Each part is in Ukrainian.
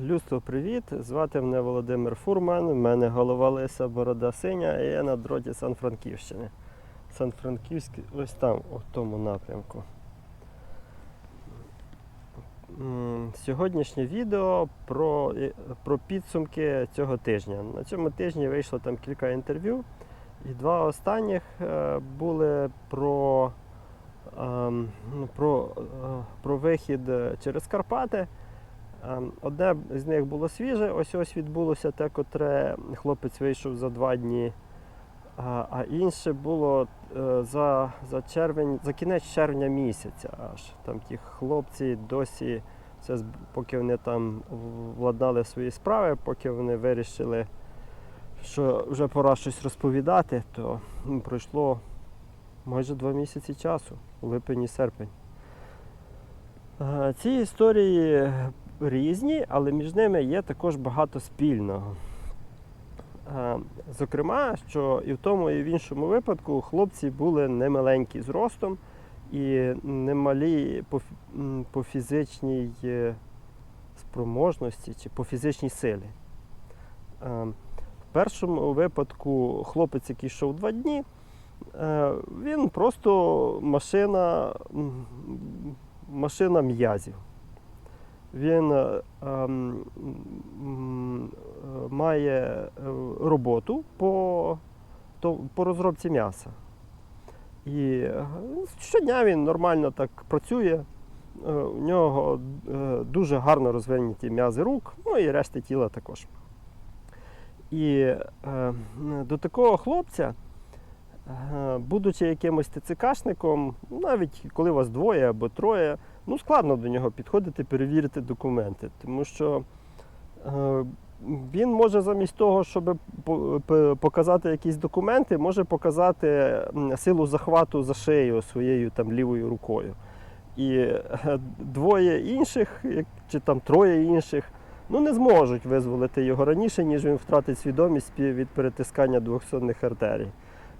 Людство, привіт! Звати мене Володимир Фурман, в мене голова лиса, борода синя, і я на дроті Сан-Франківщини. Сан-Франківськ ось там, у тому напрямку. Сьогоднішнє відео про, про підсумки цього тижня. На цьому тижні вийшло там кілька інтерв'ю, і два останніх е, були про, ем, ну, про, е, про вихід е, через Карпати. Ем, Одне з них було свіже, ось ось відбулося те, котре хлопець вийшов за два дні. А, інше було е, за, за червень, за кінець червня місяця аж. Там ті хлопці досі, з- поки вони там владнали свої справи, поки вони вирішили, що вже пора щось розповідати, то пройшло майже два місяці часу, липень і серпень. Е, Ці історії різні, але між ними є також багато спільного. Е, Зокрема, що і в тому, і в іншому випадку хлопці були немаленькі зростом і немалі по, по фізичній е, спроможності чи по фізичній силі. Е, В першому випадку хлопець, який йшов два дні, він просто машина, машина м'язів. Він е, ем, має е, роботу по, то, по розробці м'яса. І е, щодня він нормально так працює. Е, У нього дуже гарно розвинуті м'язи рук, ну і решти тіла також. І до такого хлопця, будучи якимось ТЦКшником, навіть коли вас двоє або троє, ну складно до нього підходити, перевірити документи, тому що е, він може замість того, щоб показати якісь документи, може показати силу захвату за шиєю своєю там лівою рукою. І е, двоє інших, чи там троє інших, ну не зможуть визволити його раніше, ніж він втратить свідомість від перетискання двохсонних артерій.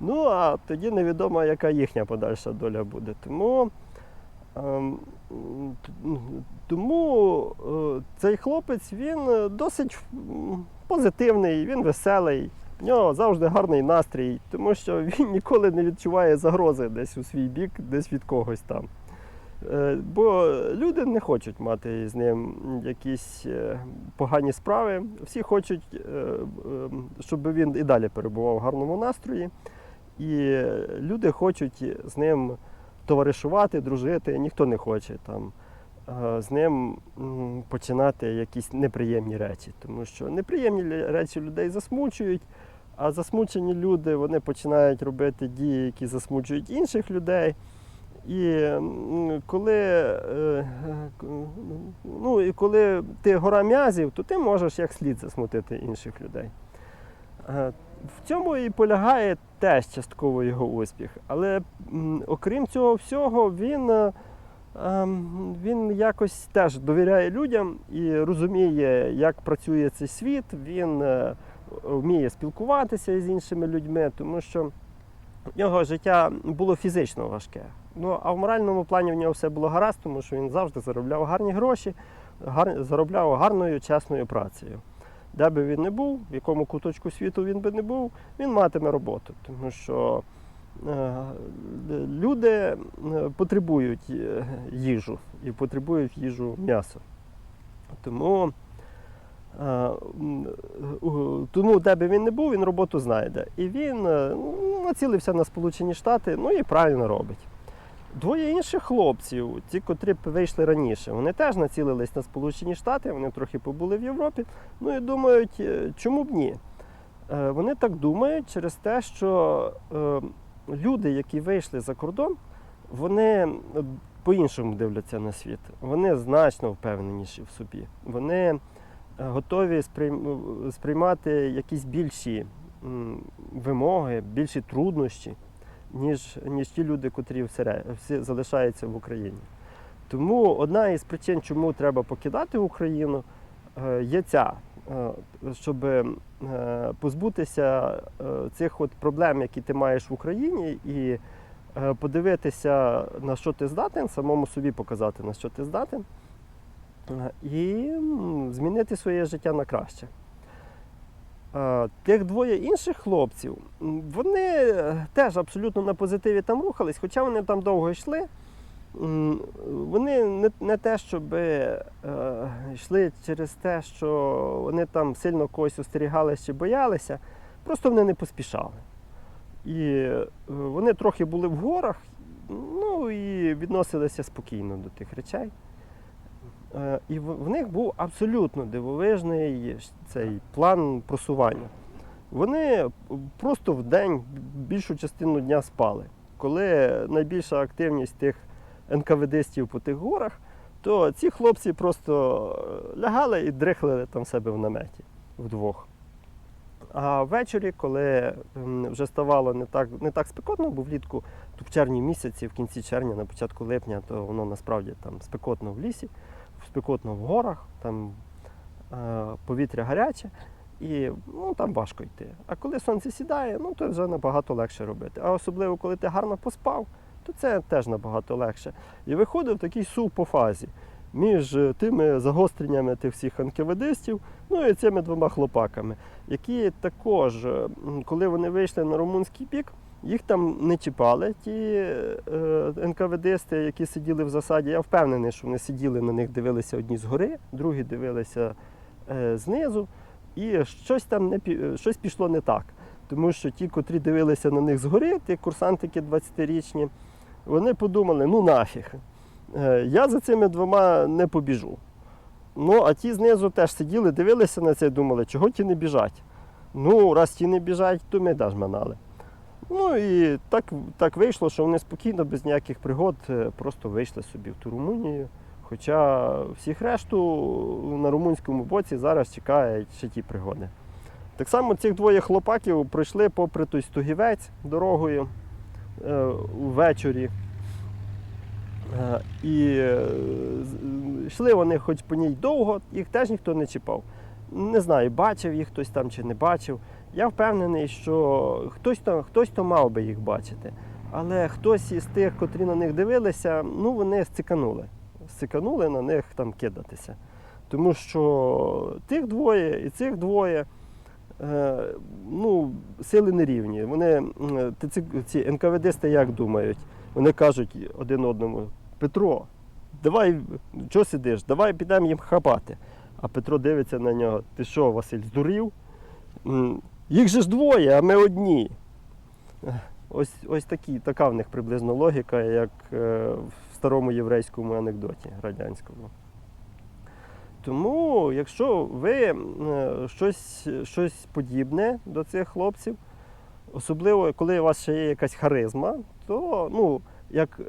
Ну а тоді невідомо, яка їхня подальша доля буде. Тому, тому е, цей хлопець він е, досить позитивний, він веселий. В нього завжди гарний настрій, тому що він ніколи не відчуває загрози десь у свій бік, десь від когось там. Е, Бо люди не хочуть мати з ним якісь погані справи. Всі хочуть, щоб він і далі перебував в гарному настрої. І люди хочуть з ним товаришувати, дружити. Ніхто не хоче там е, з ним починати якісь неприємні речі. Тому що неприємні речі людей засмучують, а засмучені люди вони починають робити дії, які засмучують інших людей. І коли, е, ну, і коли ти гора м'язів, то ти можеш як слід засмутити інших людей. В цьому і полягає теж частково його успіх. Але окрім цього всього, він, е, ем, він якось теж довіряє людям і розуміє, як працює цей світ. Він е, вміє спілкуватися з іншими людьми, тому що його життя було фізично важке. Ну, а в моральному плані в нього все було гаразд, тому що він завжди заробляв гарні гроші, гар... заробляв гарною, чесною працею. Де би він не був, в якому куточку світу він би не був, він матиме роботу. Тому що е, люди е, потребують е, їжу і потребують їжу м'ясо. Тому, тому де би він не був, він роботу знайде. І він ну, націлився на Сполучені Штати, ну і правильно робить. Двоє інших хлопців, ті, котрі вийшли раніше, вони теж націлились на Сполучені Штати, вони трохи побули в Європі. Ну і думають, е, чому б ні? Е, Вони так думають через те, що е, люди, які вийшли за кордон, вони по-іншому дивляться на світ. Вони значно впевненіші в собі. Вони готові сприймати якісь більші вимоги, більші труднощі, ніж, ніж ті люди, котрі всере- всі залишаються в Україні. Тому одна із причин, чому треба покидати Україну, е, є ця, е, щоб е, позбутися цих от проблем, які ти маєш в Україні, і подивитися, на що ти здатен, самому собі показати, на що ти здатен, і змінити своє життя на краще. Тих двоє інших хлопців, вони е, теж абсолютно на позитиві там рухались, хоча вони там довго йшли. Вони не, не те, щоб е, йшли через те, що вони там сильно когось остерігалися чи боялися, просто вони не поспішали. І е, вони трохи були в горах, ну і відносилися спокійно до тих речей. Е, І в них був абсолютно дивовижний цей план просування. Вони просто в день більшу частину дня спали. Коли найбільша активність тих НКВДстів по тих горах, то ці хлопці просто е, лягали і дрихли там себе в наметі вдвох. А ввечері, коли вже ставало не так, не так спекотно, бо влітку то в червні місяці, в кінці червня, на початку липня, то воно насправді там спекотно в лісі, спекотно в горах, там е, повітря гаряче, і ну, там важко йти. А коли сонце сідає, ну то вже набагато легше робити. А особливо, коли ти гарно поспав, то це теж набагато легше. І виходив такий сув по фазі між е, тими загостреннями тих всіх анкеведистів, ну і цими двома хлопаками, які також, е, коли вони вийшли на румунський бік, їх там не чіпали, ті е, НКВДсти, які сиділи в засаді. Я впевнений, що вони сиділи на них, дивилися одні згори, другі дивилися е, знизу. І щось там не щось пішло не так. Тому що ті, котрі дивилися на них згори, ті курсантики 20-річні, вони подумали, ну нафіг, е, я за цими двома не побіжу. Ну, а ті знизу теж сиділи, дивилися на це і думали, чого ті не біжать. Ну, раз ті не біжать, то ми теж манали. Ну і так, так вийшло, що вони спокійно, без ніяких пригод, е, просто вийшли собі в ту Румунію. Хоча всіх решту на румунському боці зараз чекають ще ті пригоди. Так само цих двоє хлопаків пройшли попри той Стугівець дорогою е, ввечері. Е, і е, йшли вони хоч по ній довго, їх теж ніхто не чіпав. Не знаю, бачив їх хтось там чи не бачив. Я впевнений, що хтось то, хтось то мав би їх бачити. Але хтось із тих, котрі на них дивилися, ну вони стиканули. Стиканули на них там кидатися. Тому що тих двоє і цих двоє е, ну, сили нерівні. Вони, ти ці, ці НКВДсти як думають? Вони кажуть один одному: Петро, давай, чого сидиш? Давай підемо їм хапати. А Петро дивиться на нього: ти що, Василь, здурів? Їх же ж двоє, а ми одні. Ось, ось такі, така в них приблизно логіка, як е, в старому єврейському анекдоті радянському. Тому, якщо ви е, щось, щось подібне до цих хлопців, особливо коли у вас ще є якась харизма, то ну, як,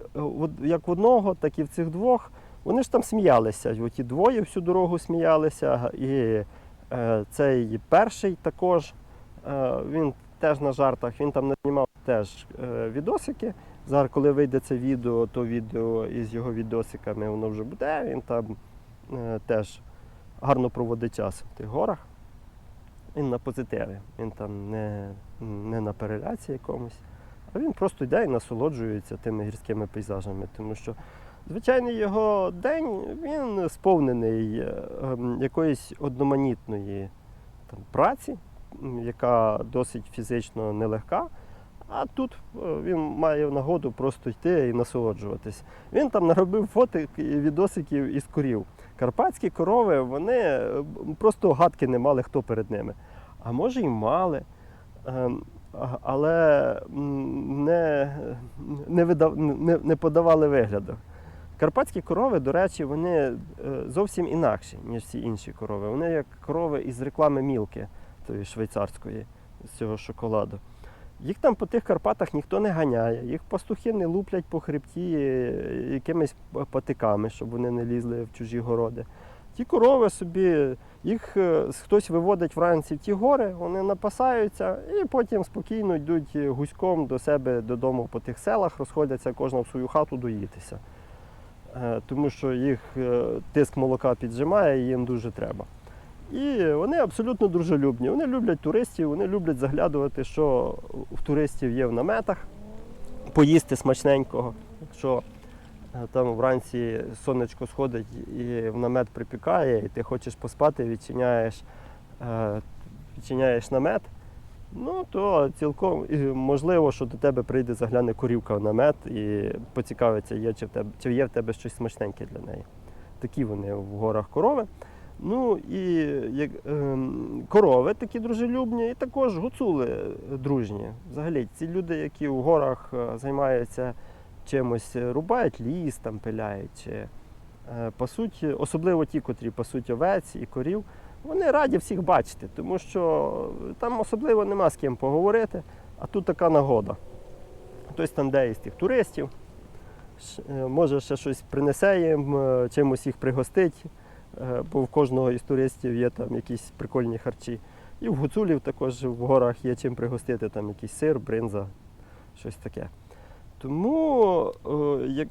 як в одного, так і в цих двох, вони ж там сміялися. Оті двоє всю дорогу сміялися, і е, цей перший також, він теж на жартах, він там знімав теж е, відосики. Зараз, коли вийде це відео, то відео із його відосиками воно вже буде. Він там е, теж гарно проводить час в тих горах. Він на позитиві. Він там не, не на переляці якомусь, а він просто йде і насолоджується тими гірськими пейзажами. Тому що звичайний його день він сповнений е, ем, якоїсь одноманітної там, праці, яка досить фізично нелегка. А тут е, він має нагоду просто йти і насолоджуватись. Він там наробив фотик і відосиків із корів. Карпатські корови, вони е, просто гадки не мали, хто перед ними. А може й мали, ем, але не, не, видав, не, не подавали вигляду. Карпатські корови, до речі, вони е, зовсім інакші, ніж всі інші корови. Вони як корови із реклами мілки, тої швейцарської, з цього шоколаду. Їх там по тих Карпатах ніхто не ганяє, їх пастухи не луплять по хребті е, якимись патиками, щоб вони не лізли в чужі городи. Ті корови собі, їх е, хтось виводить вранці в ті гори, вони напасаються і потім спокійно йдуть гуськом до себе додому по тих селах, розходяться кожна в свою хату доїтися. Е, Тому що їх е, тиск молока піджимає і їм дуже треба. І вони абсолютно дружелюбні. Вони люблять туристів, вони люблять заглядувати, що в туристів є в наметах, поїсти смачненького. Якщо е, там вранці сонечко сходить і в намет припікає, і ти хочеш поспати, відчиняєш, е, відчиняєш намет, ну то цілком можливо, що до тебе прийде загляне корівка в намет і поцікавиться, є, чи, в тебе, чи є в тебе щось смачненьке для неї. Такі вони в горах корови. Ну і ем, корови такі дружелюбні, і також гуцули дружні. Взагалі, ці люди, які в горах е, займаються чимось, е, рубають ліс, там пиляють, чи е, пасуть, особливо ті, котрі пасуть овець і корів, вони раді всіх бачити, тому що там особливо нема з ким поговорити, а тут така нагода. Хтось там де із тих туристів, е, може ще щось принесе їм, е, чимось їх пригостить, е, бо в кожного із туристів є там якісь прикольні харчі. І в гуцулів також в горах є чим пригостити, там якийсь сир, бринза, щось таке. Тому е,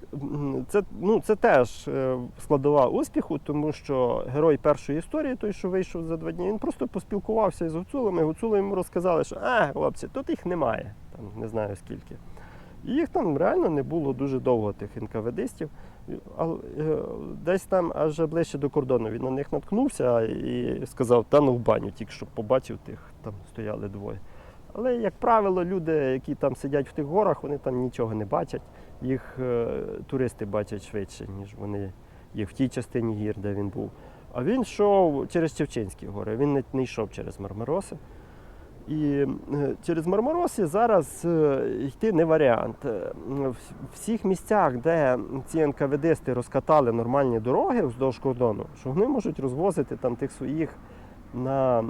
це, ну, це теж е, складова успіху, тому що герой першої історії, той, що вийшов за два дні, він просто поспілкувався із гуцулами. Гуцули йому розказали, що а, хлопці, тут їх немає, там не знаю скільки. І їх там реально не було дуже довго, тих інкаведистів. Е, десь там аж ближче до кордону він на них наткнувся і сказав, та ну в баню, тільки що побачив тих, там стояли двоє. Але, як правило, люди, які там сидять в тих горах, вони там нічого не бачать. Їх е, туристи бачать швидше, ніж вони їх в тій частині гір, де він був. А він йшов через Чевчинські гори, він не йшов через Мармароси. І е, через Мармароси зараз е, йти не варіант. Е, В всіх місцях, де ці НКВДисти розкатали нормальні дороги вздовж кордону, що вони можуть розвозити там тих своїх на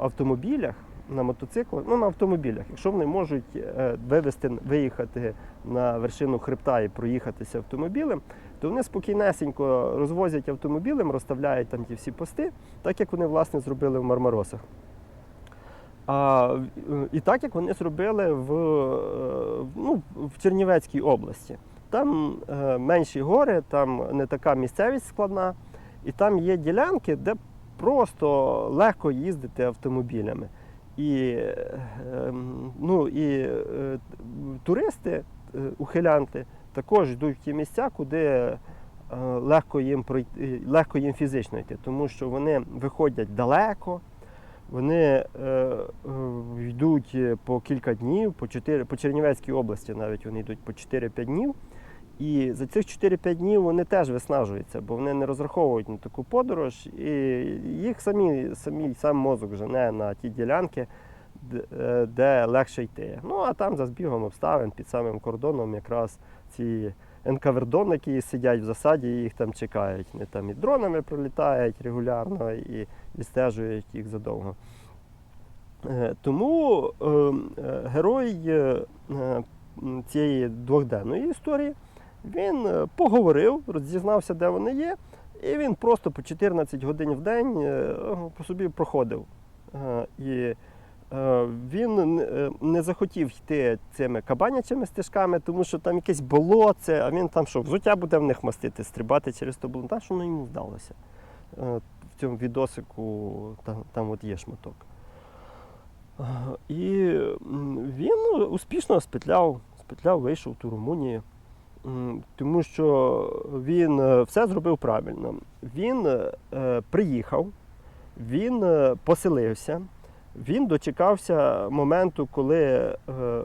автомобілях, на мотоциклах, ну на автомобілях. Якщо вони можуть вивезти, виїхати на вершину хребта і проїхатися автомобілем, то вони спокійнесенько розвозять автомобілем, розставляють там ті всі пости, так як вони власне зробили в Мармаросах. А, е, і так як вони зробили в, е, ну, в Чернівецькій області. Там е, менші гори, там не така місцевість складна, і там є ділянки, де просто легко їздити автомобілями. І, ем, ну, і туристи, ухилянти, також йдуть в ті місця, куди легко їм пройти, легко їм фізично йти, тому що вони виходять далеко. Вони е, е, йдуть по кілька днів, по 4, по Чернівецькій області навіть вони йдуть по 4-5 днів. І за цих 4-5 днів вони теж виснажуються, бо вони не розраховують на таку подорож, і їх самі, самі сам мозок жене на ті ділянки, е, де легше йти. Ну а там за збігом обставин під самим кордоном якраз ці НКВРДонники сидять в засаді і їх там чекають. Вони там і дронами пролітають регулярно і відстежують їх задовго. Е, Тому е, е, герой е, цієї двохденної історії він поговорив, розізнався, де вони є, і він просто по 14 годин в день по собі проходив. І він е, не захотів йти цими кабанячими стежками, тому що там якесь болоце, а він там що, взуття буде в них мастити, стрибати через то болото. Що воно йому вдалося. Е, В цьому відосику там, там от є шматок. Е, І він ну, успішно спетляв, спетляв, вийшов ту Румунію. Тому що він е, все зробив правильно. Він е, приїхав, він е, поселився, він дочекався моменту, коли, е, е,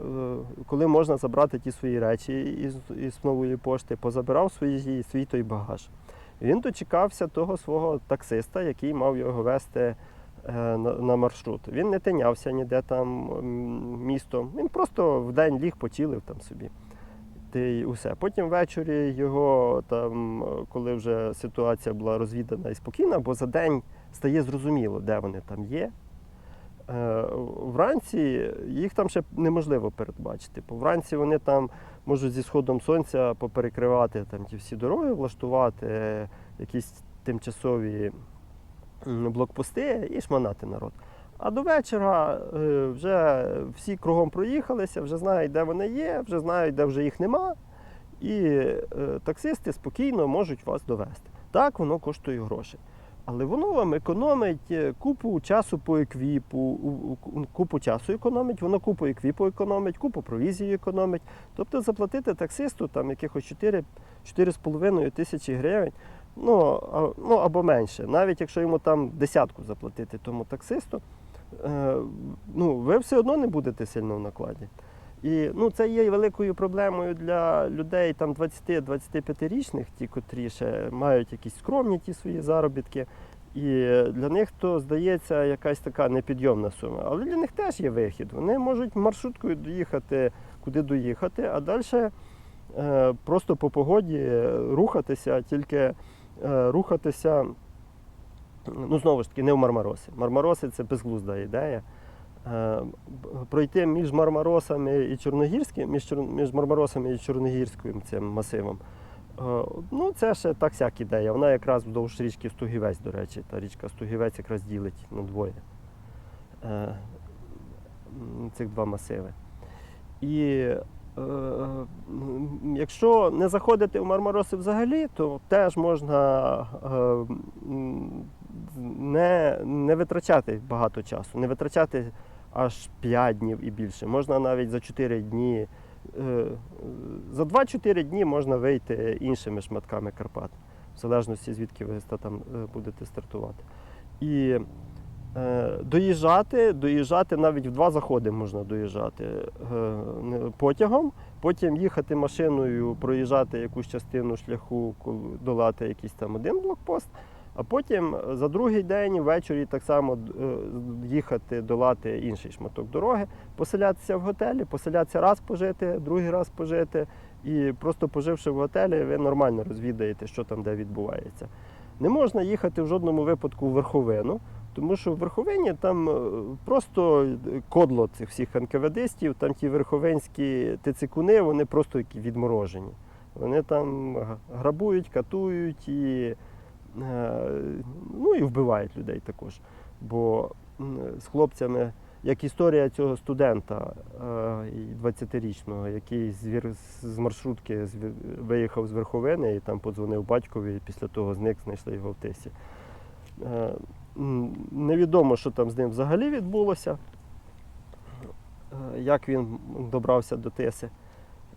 коли можна забрати ті свої речі із, із нової пошти, позабирав свої, свій той багаж. Він дочекався того свого таксиста, який мав його вести е, на, на маршрут. Він не тинявся ніде там містом. Він просто в день ліг, почилив там собі. Та усе. Потім ввечері його там, коли вже ситуація була розвідана і спокійна, бо за день стає зрозуміло, де вони там є. Е, Вранці їх там ще неможливо передбачити. Бо вранці вони там можуть зі сходом сонця поперекривати там ті всі дороги, влаштувати е, якісь тимчасові блокпости і шманати народ. А до вечора е, вже всі кругом проїхалися, вже знають, де вони є, вже знають, де вже їх нема. І таксисти спокійно можуть вас довести. Так, воно коштує грошей. Але воно вам економить е, купу часу по еквіпу, купу часу економить, воно купу еквіпу економить, купу провізії економить. Тобто заплатити таксисту там якихось 4 4,5 тисячі гривень, ну, а- ну або менше. Навіть якщо йому там десятку заплатити тому таксисту, е, ну, ви все одно не будете сильно в накладі. І ну, це є великою проблемою для людей там 20-25-річних, ті, котрі ще мають якісь скромні ті свої заробітки. І для них то здається якась така непідйомна сума. Але для них теж є вихід. Вони можуть маршруткою доїхати, куди доїхати, а далі е, просто по погоді рухатися, тільки е, рухатися, ну знову ж таки, не в Мармароси. Мармароси це безглузда ідея. Е, Пройти між Мармаросами і Чорногірським, між, між Мармаросами і Чорногірським цим масивом. Е, Ну, це ще так сяк ідея. Вона якраз вздовж річки Стугівець, до речі. Та річка Стугівець якраз ділить на двоє е, цих два масиви. І якщо не заходити в Мармароси взагалі, то теж можна не, не витрачати багато часу, не витрачати аж 5 днів і більше. Можна навіть за 4 дні. е, За 2-4 дні можна вийти іншими шматками Карпат, в залежності звідки ви там е, будете стартувати. І е, доїжджати, доїжджати навіть в два заходи можна доїжджати потягом, потім їхати машиною, проїжджати якусь частину шляху, долати якийсь там один блокпост, а потім е, за другий день ввечері так само е, їхати, долати інший шматок дороги, поселятися в готелі, поселятися раз пожити, другий раз пожити. І просто поживши в готелі, ви нормально розвідаєте, що там де відбувається. Не можна їхати в жодному випадку в верховину, тому що в верховині там е, просто кодло цих всіх НКВДистів, там ті верховинські тицикуни, вони просто відморожені. Вони там грабують, катують і, ну, і вбивають людей також. Бо з хлопцями, як історія цього студента е, 20-річного, який з, маршрутки виїхав з верховини і там подзвонив батькові, і після того зник, знайшли його в тисі. Е, Невідомо, що там з ним взагалі відбулося, е, як він добрався до Тиси,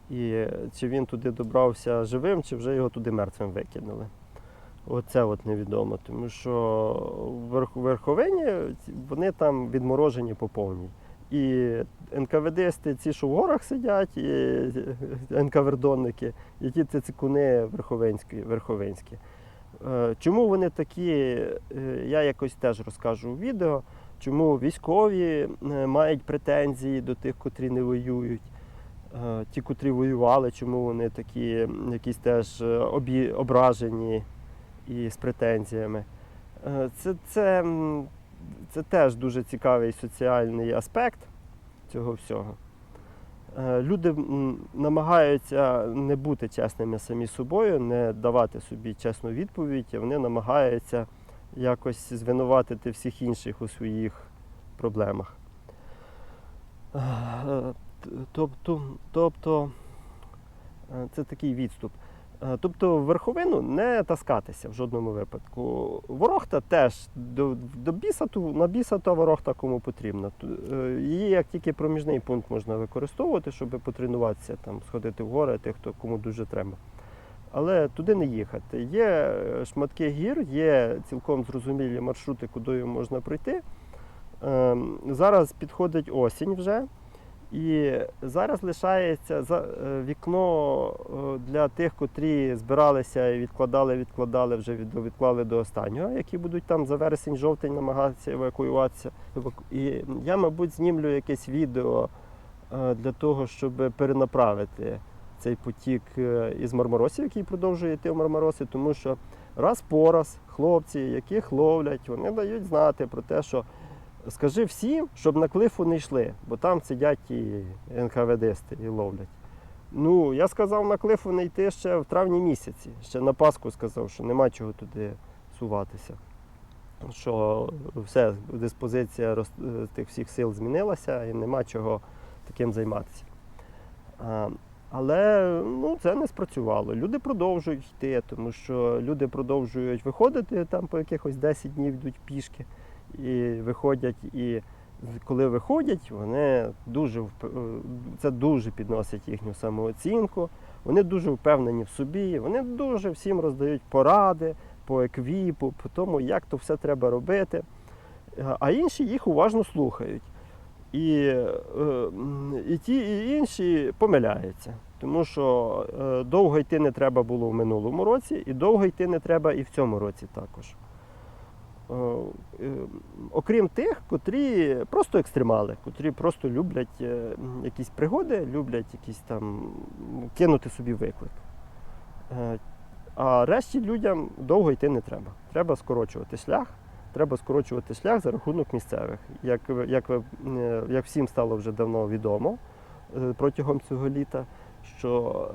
і чи він туди добрався живим, чи вже його туди мертвим викинули. Оце от невідомо, тому що в Верх- в Верховині вони там відморожені по повній. І НКВДсти, ці, що в горах сидять, і НКВРДонники, і ті цицикуни верховенські. верховенські. Е, Чому вони такі, е, я якось теж розкажу у відео, чому військові е, мають претензії до тих, котрі не воюють. Ті, котрі воювали, чому вони такі якісь теж ображені і з претензіями. Е, Це, це, це теж дуже цікавий соціальний аспект цього всього. Е, Люди намагаються не бути чесними самі собою, не давати собі чесну відповідь, а вони намагаються якось звинуватити всіх інших у своїх проблемах. Е, Тобто, тобто це такий відступ. Е, Тобто верховину не таскатися в жодному випадку. Ворохта теж до, до біса, ту- на біса та ворохта кому потрібно. Ту- е, Її як тільки проміжний пункт можна використовувати, щоб потренуватися, там, сходити в гори, тих, хто кому дуже треба. Але туди не їхати. Є е, шматки гір, є цілком зрозумілі маршрути, куди можна пройти. Ем, Зараз підходить осінь вже. І зараз лишається е, вікно е, для тих, котрі збиралися і відкладали, відкладали, вже відклали до останнього, які будуть там за вересень-жовтень намагатися евакуюватися. І я, мабуть, знімлю якесь відео е, для того, щоб перенаправити цей потік із Мармаросів, який продовжує йти в Мармароси, тому що раз по раз хлопці, яких ловлять, вони дають знати про те, що Скажи всім, щоб на клифу не йшли, бо там сидять і НКВДсти і ловлять. Ну, я сказав на клифу не йти ще в травні місяці. Ще на Пасху сказав, що нема чого туди суватися. Що все, диспозиція роз- е, тих всіх сил змінилася і нема чого таким займатися. А, Але ну, це не спрацювало. Люди продовжують йти, тому що люди продовжують виходити там по якихось 10 днів йдуть пішки і виходять. І коли виходять, вони дуже е, це дуже підносить їхню самооцінку. Вони дуже впевнені в собі, вони дуже всім роздають поради по еквіпу, по тому, як то все треба робити. Е, А інші їх уважно слухають. І, е, і ті, і інші помиляються. Тому що довго йти не треба було в минулому році, і довго йти не треба і в цьому році також. Е, е, Окрім тих, котрі просто екстремали, котрі просто люблять е, якісь пригоди, люблять якісь там кинути собі виклик. А решті людям довго йти не треба. Треба скорочувати шлях. Треба скорочувати шлях за рахунок місцевих. Як, як, як всім стало вже давно відомо протягом цього літа, що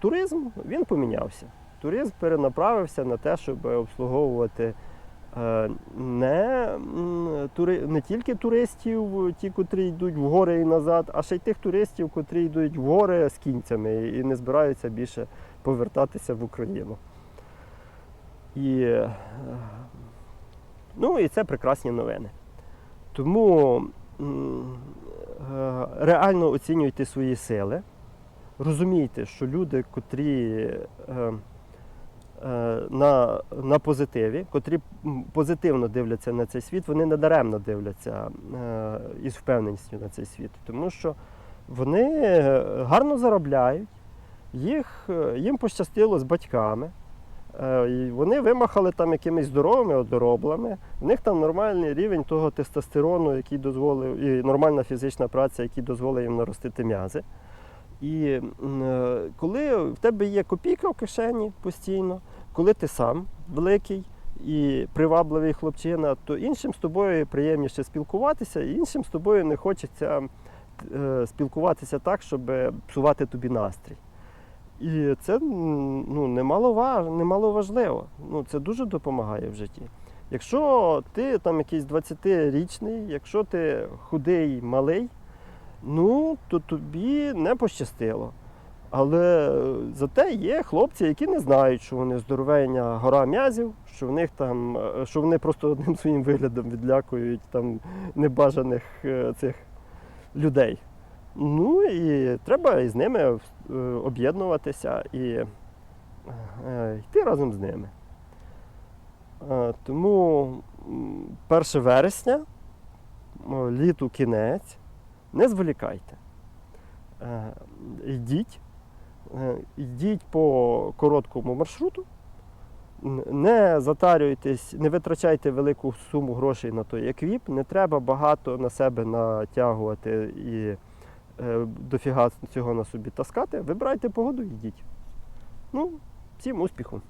туризм він помінявся. Туризм перенаправився на те, щоб обслуговувати не, тури, не тільки туристів, ті, котрі йдуть в гори і назад, а ще й тих туристів, котрі йдуть в гори з кінцями і не збираються більше повертатися в Україну. І, е, ну, і це прекрасні новини. Тому е, реально оцінюйте свої сили, розумійте, що люди, котрі е, е, на, на позитиві, котрі позитивно дивляться на цей світ, вони надаремно дивляться е, із впевненістю на цей світ, тому що вони е, гарно заробляють, їх, е, їм пощастило з батьками. Е, і Вони вимахали там якимись здоровими одороблами. В них там нормальний рівень того тестостерону, який дозволив, і нормальна фізична праця, який дозволить їм наростити м'язи. І е, коли в тебе є копійка в кишені постійно, коли ти сам великий і привабливий хлопчина, то іншим з тобою приємніше спілкуватися, і іншим з тобою не хочеться е, спілкуватися так, щоб псувати тобі настрій. І це ну, немало, немало важливо. Ну, це дуже допомагає в житті. Якщо ти там якийсь 20-річний, якщо ти худий, малий, ну то тобі не пощастило. Але зате є хлопці, які не знають, що вони здоровення гора м'язів, що в них там, е, що вони просто одним своїм виглядом відлякують там небажаних е, цих людей. Ну і треба із ними е, об'єднуватися і йти разом з ними. Тому 1 вересня, літу кінець, не зволікайте. Йдіть, йдіть по короткому маршруту, не затарюйтесь, не витрачайте велику суму грошей на той еквіп, не треба багато на себе натягувати і е, дофіга цього на собі таскати. Вибирайте погоду і йдіть. Ну, всім успіху!